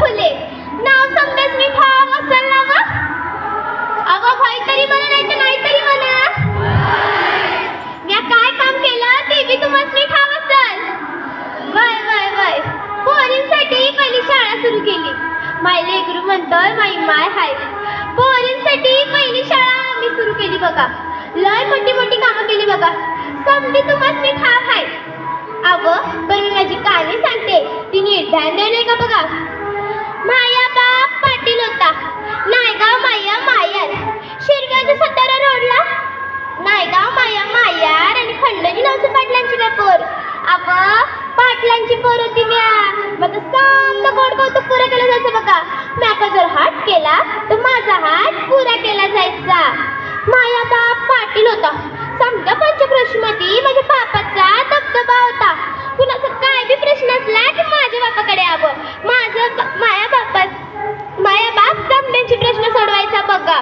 फुले. ना ते शाळा केली. माय लेकरू म्हणतोय माई माय हाय. पोरींसाठी पहिली शाळा आम्ही सुरू केली बघा. लय मोठी मोठी बोलली बघा. समजी तुम्हाला ठाव आहे. अव पण मी माझी कहाणी सांगते. ती नीट ध्यान नाही का बघा? माया बाप पाटील होता. नायगाव माया मायार. शिरगावच्या सतारा रोडला. नायगाव माया मायार आणि खंडोजी नवसे पाटलांची काय पोर? अव पाटलांची पोर होती म्या. माझं सांग गोड कौतुक पुरा केलं जायचं बघा. म्याका जर हात केला तर माझा हात पुरा केला जायचा. माया बाप पाटील होता. समजा पंचक्रोशीमध्ये माझ्या बापाचा दबदबा होता. कुणाचा काय बी प्रश्न असला की माझ्या बापाकडे यावं. माझं माया बापा माया बाप समजांची प्रश्न सोडवायचा बघा.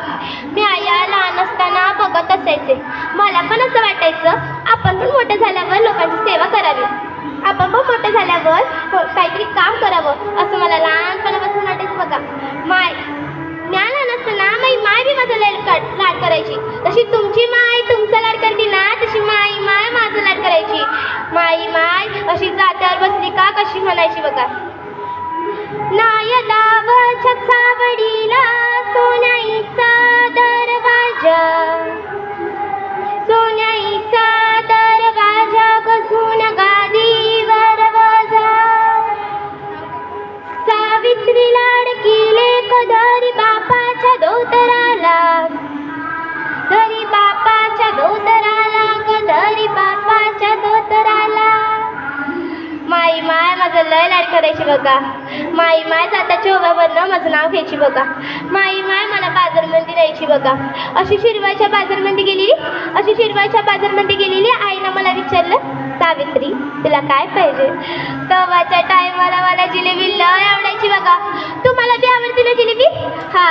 मी आया लहान असताना बघत असायचे. मला पण असं वाटायचं आपण पण मोठं झाल्यावर लोकांची सेवा करावी. आपण पण मोठं झाल्यावर काहीतरी काम करावं असं मला लहानपणापासून वाटायचं बघा. माय लाड लाड करायची. तशी तुमची माय तुमचा लाड करते ना तशी माई माय माझं लाड करायची. माई माय अशी जात्यावर बसली का कशी म्हणायची बघा. नायदावच्या सावडीला सोन्याईचा दरवाजा. सोन्याईचा दरवाजा गजून माझं लय लाड करायची बघा. माई माय जाताच्या उभ्यावरनं माझं नाव घ्यायची बघा. माई माय मला बाजारमध्ये न्यायची बघा. अशी शिरवायच्या बाजारमध्ये गेलेली अशी शिरवायच्या बाजारमध्ये गेलेली? आईनं मला विचारलं सावित्री तुला काय पाहिजे? तवाच्या टायमाला मला जिलेबी लय आवडायची बघा. तुम्हाला बी आवडते ना जिलेबी? हा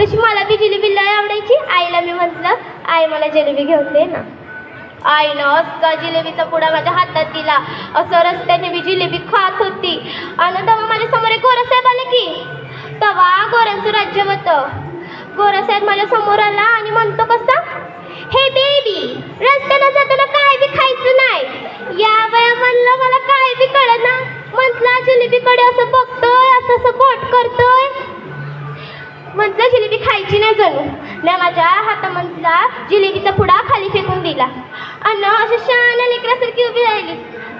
तशी मला बी जिलेबी लय आवडायची. आईला मी म्हटलं आई मला जिलेबी घेऊन दे ना. आईनं असा जिलेबीचा पुडा माझ्या हातात दिला. असं रस्त्याने मी जिलेबी खात होती. आणि तेव्हा माझ्यासमोर एक गोरासाहेब आले की तेव्हा गोऱ्यांचं राज्य होतं. गोरासाहेब माझ्यासमोर आला आणि म्हणतो कसा हे बेबी रस्त्यानं जाताना काय बी खायचं नाही. या वया म्हणलं मला काय बी कळत ना म्हटलं जिलेबीकडे असं बघतोय असं असं बोट करतोय. म्हटलं जिलेबी खायची नाही जणू. मी माझ्या हातामधला जिलेबीचा पुडा खाली फेकून दिला. अन असं शान लेकरासारखी उभी राहिली.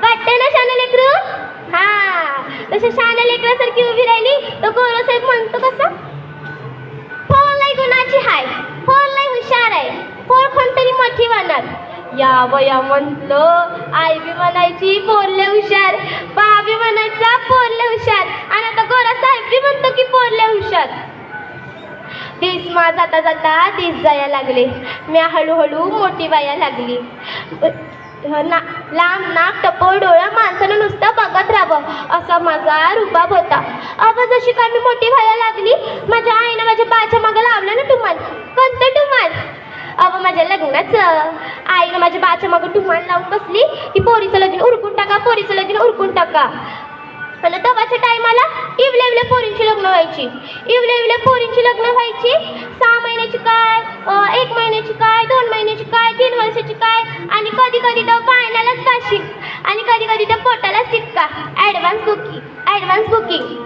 वाटते ना शान लेकरू? हा. तसं शान लेकरासारखी उभी राहिली. तर गोरासाहेब म्हणतो कसं? फोन लय गुणाची हाय. फोन लई हुशार आहे. फोन कोणतरी मोठी होणार. या वया म्हटलं. आई बी म्हणायची बोलले हुशार. बाबी म्हणायचा पोरले हुशार आणि आता गोरा साहेब बी म्हणतो की पोरले हुशार दिस मा जाता जाता दिस जाया लागले. मी हळूहळू मोठी व्हायला लागली. ना लांब नाक टपोर डोळा माणसानं नुसतं बघत राहावं असा माझा रुबाब होता. अगं जशी काय मी मोठी व्हायला लागली माझ्या आईनं माझ्या बाच्या मागं लावलं ना टुमान कोणतं टुमान अगं माझ्या लग्नाचं. आईनं माझ्या बाच्या मागं टुमान लावून बसली. की पोरीचं लगीन उरकून टाका पोरीचं लगीन उरकून टाका. आणि तेव्हाच्या टायमाला इवल्या इवल्या पोरींची लग्न व्हायची. इवल्या इवल्या पोरींची लग्न व्हायची. सहा महिन्याची काय एक महिन्याची काय दोन महिन्याची काय तीन वर्षाची काय आणि कधी कधी तर पाण्यालाच काशी. आणि कधी कधी तर पोटालाच टिक्का ॲडव्हान्स बुकिंग ॲडव्हान्स बुकिंग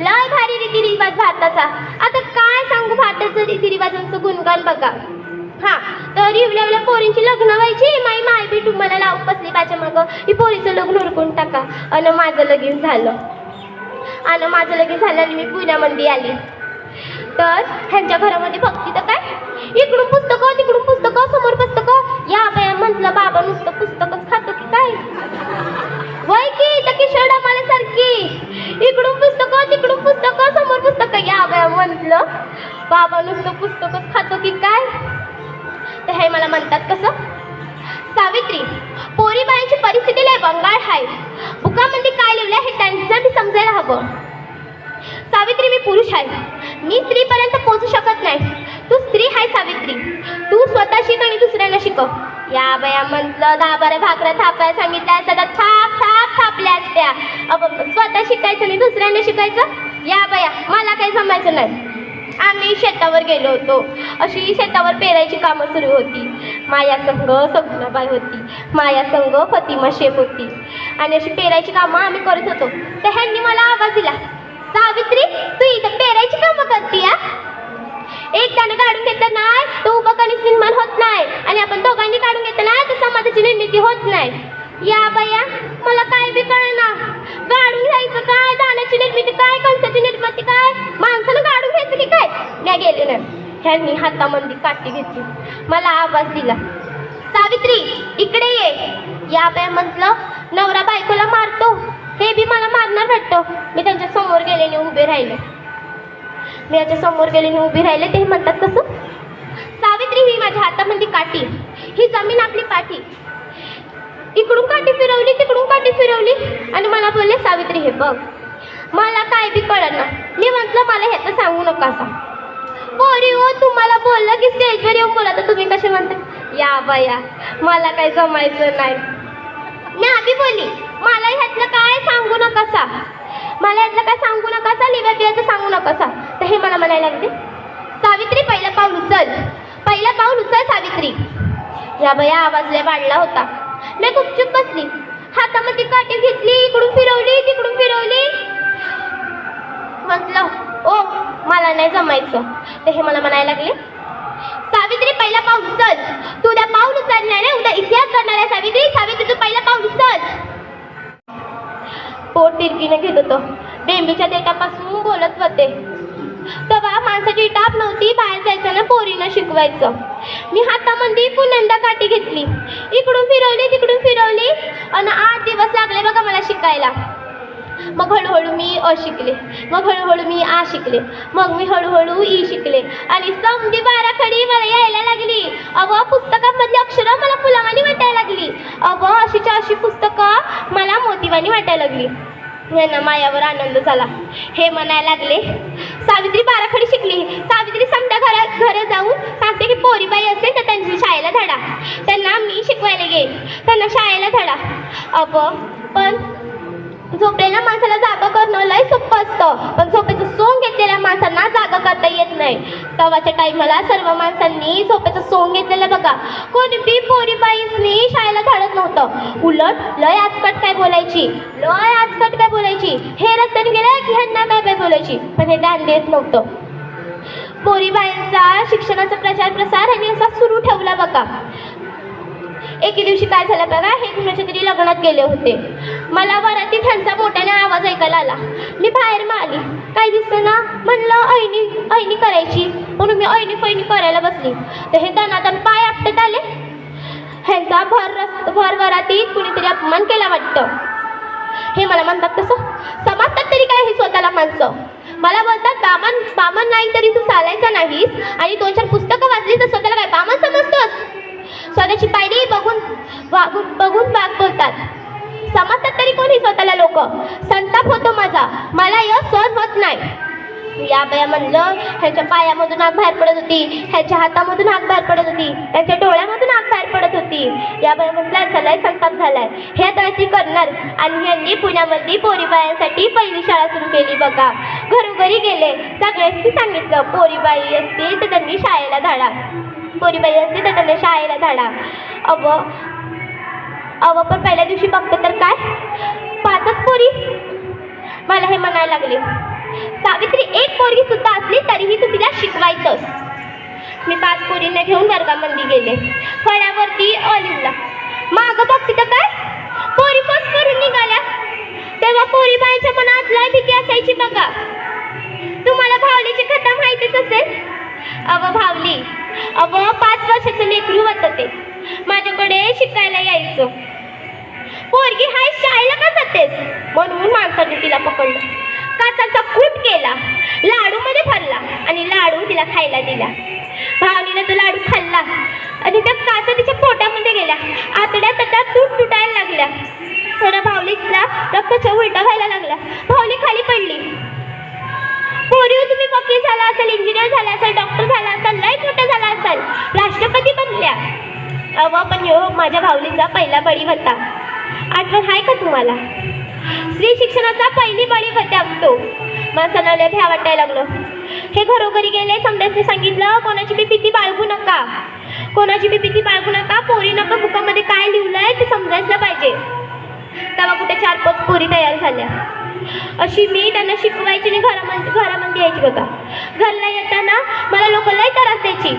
लय भारी रीतिरिवाज भारताचा. आता काय सांगू भारताचं रीतिरिवाजांचं गुणगान बघा. हा तर इवल्या पोरींची लग्न व्हायची. माई माय बी तुम्हाला लावून बसली पाच्या मग. ही पोरीचं लग्न उरकून टाका. आणि माझं लगीन झालं. आणि माझं लगीन झालं आणि मी पुण्यामध्ये आली. तर ह्यांच्या घरामध्ये भक्ती तर काय? इकडून पुस्तकं तिकडून पुस्तकं समोर पुस्तकं. या बाया म्हटलं बाबा नुसतं पुस्तकच खातो की काय? वय की तर किशोर मला सारखी? इकडून पुस्तकं तिकडून पुस्तकं समोर पुस्तकं. या बाया म्हटलं बाबा नुसतं पुस्तकच खातो की काय? होते हे मला म्हणतात कसं? सावित्री पोरीबाईंची परिस्थिती लय बंगाळ आहे बुकामध्ये काय लिहिलं हे त्यांचं मी समजायला हवं. सावित्री मी पुरुष आहे मी स्त्रीपर्यंत पोहोचू शकत नाही. तू स्त्री आहे सावित्री. तू स्वतः शिक आणि दुसऱ्यांना शिकव. या बया म्हटलं दहा बारा भाकऱ्या थापायला सांगितल्या असत्या थाप थाप थापल्या असत्या. अब स्वतः शिकायचं आणि दुसऱ्यांना शिकायचं? या बया मला काही जमायचं नाही. आम्ही शेतावर गेलो होतो. अशी शेतावर पेरायची कामं सुरू होती. माया संघ सगुणाबाई होती. माया संघ फतिमा शेफ होती. आणि अशी पेरायची कामं आम्ही करत होतो. तर ह्यांनी मला आवाज दिला सावित्री तू इथं पेरायची कामं करती या एक त्यानं काढून घेतलं नाही तो उभं निर्माण होत नाही. आणि आपण दोघांनी काढून घेतलं नाही तर समाजाची निर्मिती होत नाही. या बाया मला काय बी कळना. गाडून घ्यायचं काय? दाण्याची निर्मिती काय? कणसाची निर्मिती काय? माणसानं गाडून घ्यायचं की काय? नाही गेले नाही ह्यांनी हातामध्ये काठी घेतली. मला आवाज दिला. सावित्री इकडे ये. या बाया म्हटलं नवरा बायकोला मारतो. हे बी मला मारणार भेटतो मी त्यांच्यासमोर गेलेने उभे राहिले. मी याच्या समोर गेलेने उभी राहिले ते म्हणतात कसं? सावित्री ही माझ्या हातामध्ये काठी. ही जमीन आपली पाठी. इकडून काठी फिरवली तिकडून काठी फिरवली. आणि मला बोलले सावित्री हे बघ मला काय बी कळना मी म्हटलं मला ह्याचं सांगू नका सांग पोरी हो तुम्हाला बोललं की स्टेजवर येऊन बोला तर तुम्ही कसे म्हणता? या बाया मला काय जमायचं नाही. मी आधी बोलली मला ह्यातलं काय सांगू नकासा मला ह्यातलं काय सांगू नकासा लिव्या बियाचं सांगू नकासा तर हे मला म्हणायला लागते सावित्री पहिलं पाऊल उचल पहिलं पाऊल उचल सावित्री. या बया आवाज लय वाढला होता. मी गुपचूप बसली. हातामध्ये काठी घेतली इकडून फिरवली तिकडून फिरवली. म्हटलं ओ मला नाही जमायचं. तर हे मला म्हणायला लागले सावित्री पहिला पाऊल उचल. तू उद्या पाऊल उचलणार आहे उद्या इतिहास करणार आहे सावित्री. सावित्री तू पहिला पाऊल उचल. पोट तिरकीने घेत होतं. बेंबीच्या देठापासून बोलत होते. तेव्हा माणसाची टाप नव्हती बाहेर जायचं ना पोरीनं शिकवायचं. मी हातामध्ये पुन्यांदा काठी घेतली. इकडून फिरवली तिकडून फिरवली. आणि आठ दिवस लागले बघा मला शिकायला. मग हळूहळू मी अ शिकले. मग हळूहळू मी आ शिकले. मग मी हळूहळू ई शिकले. आणि समधी बाराखडी मला यायला लागली. अव पुस्तकामधली अक्षरं मला फुलावानी वाटायला लागली. अव अशीच्या अशी पुस्तकं मला मोतीवानी वाटायला लागली. यांना मायावर आनंद झाला. हे म्हणायला लागले सावित्री बाराखडी शिकली. सावित्री समजा घरात घरं जाऊन सांगते की पोरीबाई असेल तर त्यांची शाळेला धडा. त्यांना मी शिकवायला घेईन त्यांना शाळेला धडा. अव पण झोपलेल्या माणसाला जागा करणं लय सोपं असतं. पण झोपेचं सोंग घेतलेल्या माणसांना जागा करता येत नाही. तेव्हाच्या टाईमला सर्व माणसांनी झोपेचं सोंग घेतलेलं बघा. कोणी बी पोरी बाईसनी शाळेला धाडत नव्हतं. उलट लय आजकट काय बोलायची? लय आजकट काय बोलायची? हे रस्त्याने गेलं की ह्यांना काय काय बोलायची? पण हे ध्यान देत नव्हतं. पोरीबाईंचा शिक्षणाचा प्रचार प्रसार यांनी असा सुरू ठेवला बघा. एके दिवशी काय झालं बघा? हे कुणाच्या तरी लग्नात गेले होते. मला वरातीत ह्यांचा मोठ्याने आवाज ऐकायला आला. मी बाहेर मारली काय दिसतं ना? म्हणलं ऐनी ऐनी करायची. म्हणून मी ऐनी फैनी करायला बसली. तर हे दनादन पाय आपटत आले. ह्यांचा भर रस्त भर वरातीत कुणीतरी अपमान केला वाटतं. हे मला म्हणतात कसं समजतात तरी काय हे स्वतःला माणसं? मला बोलतात बामन बामन नाही तरी तू चालायचा नाहीस आणि दोन चार पुस्तकं वाचली तर स्वतःला काय बामन समजतोस? स्वतःची पायरी बघून वागून बघून वाग बोलतात. समजतात तरी कोणी स्वतःला लोक? संताप होतो माझा. मला यश सहन होत नाही. या बाया म्हणलं ह्याच्या पायामधून आग बाहेर पडत होती. ह्याच्या हातामधून आग बाहेर पडत होती. त्याच्या डोळ्यामधून आग बाहेर पडत होती. या बाया म्हटलं झालाय संताप झालाय. हे आता ती करणार. आणि यांनी पुण्यामध्ये पोरीबायांसाठी पहिली शाळा सुरू केली बघा. घरोघरी गेले. सगळ्यांनी सांगितलं पोरीबाई असतील तर त्यांनी शाळेला धाडा. पोरीबाई असते तर त्यांना शाळेला धाडा अव अव पण पहिल्या दिवशी बघतो तर काय? पाचच पोरी. मला हे म्हणायला लागले. सावित्री एक पोरगी सुद्धा असली तरीही तू तिला शिकवायचंस. मी पाच पोरींना घेऊन वर्गामध्ये गेले. फळ्यावरती ऑलिव्हला मागं बघते तर काय? पोरी फस करून निघाल्या. तेव्हा पोरी बाईच्या मनात लय भीती असायची बघा. तुम्हाला भावलीची कथा माहितीच असेल? अव भावली अव पाच वर्षाचं लेकरू होतं ते. माझ्याकडे शिकायला यायचं. पोरगी हाय शाळेला का जातेस? म्हणून माणसाने तिला पकडलं. काचाचा कूट केला. लाडू मध्ये भरला आणि लाडू तिला खायला दिला. भावनीनं तो लाडू खाल्ला आणि त्या काचा तिच्या पोटामध्ये गेल्या. आतड्या तट्या तूट तुटायला लागल्या. सर भावली तिला रक्ताच्या उलटा व्हायला लागला भावली खाली पडली. पोरी हो, तुम्ही वकील झाला असेल इंजिनियर झाला असेल डॉक्टर झाला असाल लय मोठा झाला असेल. राष्ट्रपती बनल्या. अव पण हो माझ्या भावलीचा पहिला बळी होता. आठवण आहे का तुम्हाला? स्त्री शिक्षणाचा पहिली बळी होता तो. मला सणाला भ्या वाटायला लागलं. हे घरोघरी गेले समजायचे सांगितलं कोणाची बी भीती बाळगू नका. कोणाची बी भीती बाळगू नका पोरी नका बुकामध्ये काय लिहिलंय ते समजायचं पाहिजे. तेव्हा कुठे चार पाच पोरी तयार झाल्या. अशी मी त्यांना शिकवायची आणि घरामध्ये घरामध्ये यायची बघा. घरला येताना मला लोक लय त्रास द्यायची.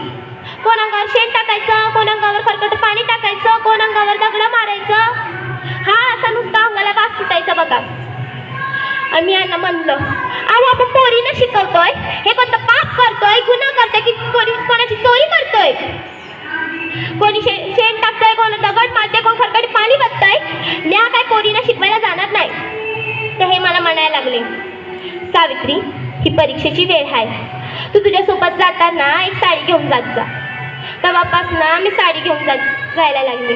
कोण अंगावर शेण टाकायचं कोण अंगावर खरकट पाणी टाकायचं कोण अंगावर दगडं मारायचं. हा असा नुसता अंगाला वास सुटायचा बघा. आणि यांना म्हणलं अहो आपण पोरीनं शिकवतोय. हे कोणतं पाप करतोय गुन्हा करतोय की कोणी कोणाची चोरी करतोय? कोणी शे शेण टाकतोय कोण दगड मारते कोण खरकट पाणी बघतोय. या काय पोरीनं शिकवायला जाणार नाही. तर हे मला म्हणायला लागले सावित्री ही परीक्षेची वेळ आहे. तू तुझ्यासोबत जाताना एक साडी घेऊन जात जा. तेव्हापासनं मी साडी घेऊन जात जायला लागले.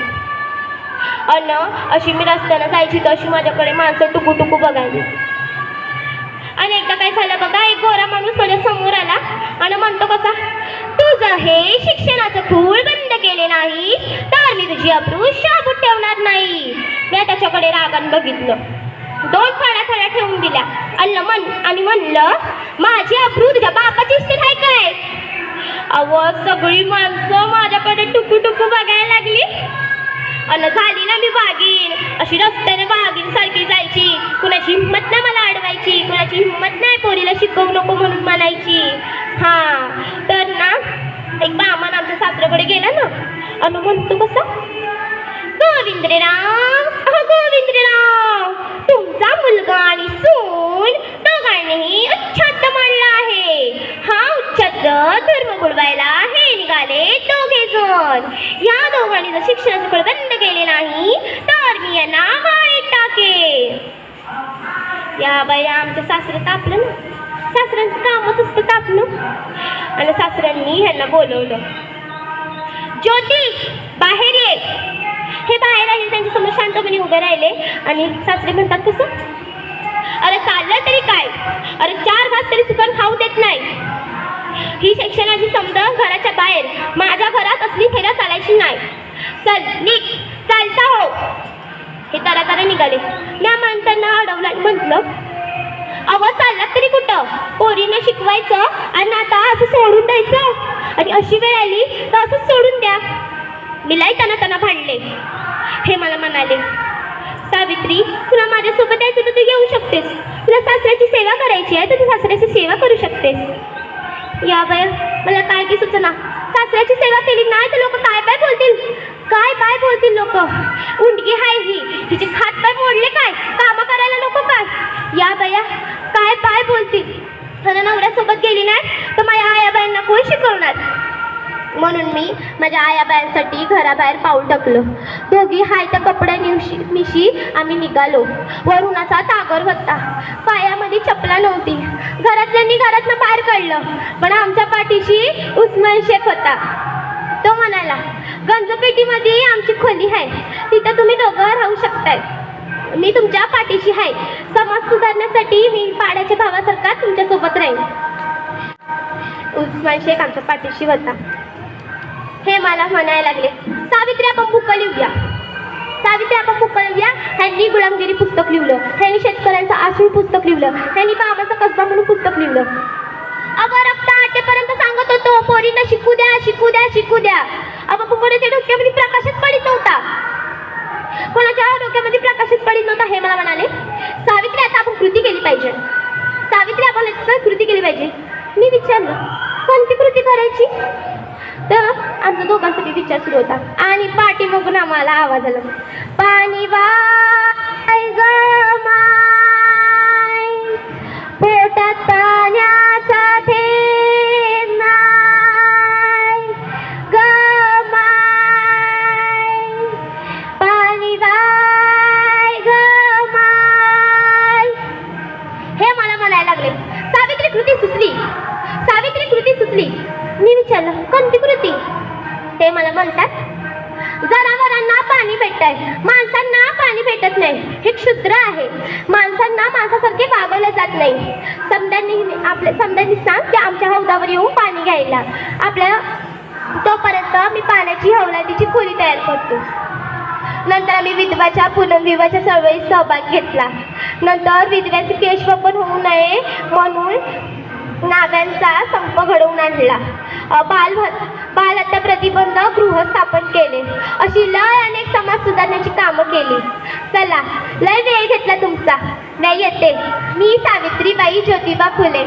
अन अशी मी रस्त्यानं जायची तर अशी माझ्याकडे माणसं टुकू टुकू बघायली. आणि एकदा काय झालं बघा एक गोरा माणूस माझ्यासमोर आला आणि म्हणतो कसा तुझं हे शिक्षणाचं खूळ बंद केले नाही तर मी तुझी अप्रू शाबूत ठेवणार नाही. मी त्याच्याकडे रागान बघितलं. दोन फाड्या फाड्या ठेवून दिल्या. अल्ल म्हण आणि म्हणलं माझी अब्रू तुझ्या बापाची इस्टेट आहे काय? अव सगळी माणसं माझ्याकडे टुकू टुकू बघायला लागली. अन झाली ना मी बागीन अशी रस्त्याने बागीन सारखी जायची. कुणाची हिंमत नाही मला अडवायची. कुणाची हिंमत नाही पोरीला शिकवू नको म्हणून म्हणायची. हा. तर ना एक बामान आमच्या सासऱ्याकडे गेला ना. अनु म्हणतो कसं गोविंदराव राम आणि सून दोघांनीही उच्छाद मांडला आहे. हा उच्छाद धर्म बुडवायला हे निघाले दोघे जण. या दोघांनी जर शिक्षणाचे फळ बंद केले नाही तर मी यांना माळीत टाके या बाई आमचं सासरं तापलं ना. सासऱ्यांचं कामच असतं तापलं. आणि सासऱ्यांनी ह्यांना बोलवलं. ज्योती बाहेर ये. हे बाहेर आले त्यांच्यासमोर शांतपणे उभे राहिले. आणि सासरे म्हणतात कसं अरे चाललं तरी काय? अरे चार घास तरी सुकन खाऊ देत नाही. ही शिक्षणाची समज घराच्या बाहेर. माझ्या घरात असली फेऱ्या चालायची नाही. चल निघ. चालता हो. हे तारा तारा निघाले. म्या म्हणताना अडवला म्हटलं. अवं चाललात तरी कुठं? पोरीने शिकवायचं आणि आता असं सोडून द्यायचं? आणि अशी वेळ आली तर असंच सोडून द्या. मी त्यांना त्यांना भांडले. हे मला म्हणाले. सावित्री तुला माझ्यासोबत यायचं तर तू येऊ शकतेस. तुला सासऱ्याची सेवा करायची आहे तर तू सासऱ्याची सेवा करू शकतेस. या बाय मला काय की सुचना? सासऱ्याची सेवा केली नाही तर लोक काय काय बोलतील? काय काय बोलतील लोक? उंडगी हाय ही. तिचे खात पाय मोडले काय? कामं करायला नको काय? या बाया काय पाय बोलतील? खरं नवऱ्यासोबत गेली नाही? म्हणून मी माझ्या आयाबायांसाठी घराबाहेर पाऊल टाकलं. दोघी हाय त्या कपड्या निवशी मिशी आम्ही निघालो. वरुणाचा तागर होता. पायामध्ये चपला नव्हती. घरातल्यांनी घरातनं बाहेर काढलं. पण आमच्या पाठीशी उस्मान शेख होता. तो म्हणाला गंजपेटीमध्ये आमची खोली आहे. तिथं तुम्ही दोघं राहू शकताय. मी तुमच्या पाठीशी आहे. समाज सुधारण्यासाठी मी पाड्याच्या भावासारखा तुमच्यासोबत राहीन. उस्मान शेख आमच्या पाठीशी होता. हे मला म्हणायला लागले. सावित्री आपण कलिव्या लिहूया. सावित्री आपण बुकं ह्यांनी गुलामगिरी पुस्तक लिहिलं. ह्यांनी शेतकऱ्यांचं आसूळ पुस्तक लिहिलं. ह्यांनी कामाचा कसबा म्हणून पुस्तक लिहिलं. अगं रक्त आटेपर्यंत सांगत होतो पोरींना शिकू द्या शिकू द्या शिकू द्या. अबापू कोणाच्या डोक्यामध्ये प्रकाशच पडित नव्हता. कोणाच्या डोक्यामध्ये प्रकाशच पडित नव्हता हे मला म्हणाले. सावित्री आता आपण कृती केली पाहिजे. सावित्री आपण कृती केली पाहिजे. मी विचारलं कोणती कृती करायची? तर आमचा दोघांसाठी विचार सुरू होता. आणि पाठी बघून आम्हाला आवाज आला. पाणी वाय ग पोटात पाण्याचा घ्यायला आपल्या तोपर्यंत मी पाण्याची हवलातीची खोली तयार करतो. नंतर आम्ही विधवाच्या पुनर्विवाहाच्या चळवळीत सहभाग घेतला. नंतर विधव्याचे केशवपन होऊ नये म्हणून नाव्यांचा संप घडवून आणला. अ, बाल बालहत्या प्रतिबंध गृह स्थापन केले. अशी लय अनेक समाज सुधारण्याची कामं केली. चला लय वेळ घेतला तुमचा. नाही येते. मी सावित्रीबाई ज्योतिबा फुले.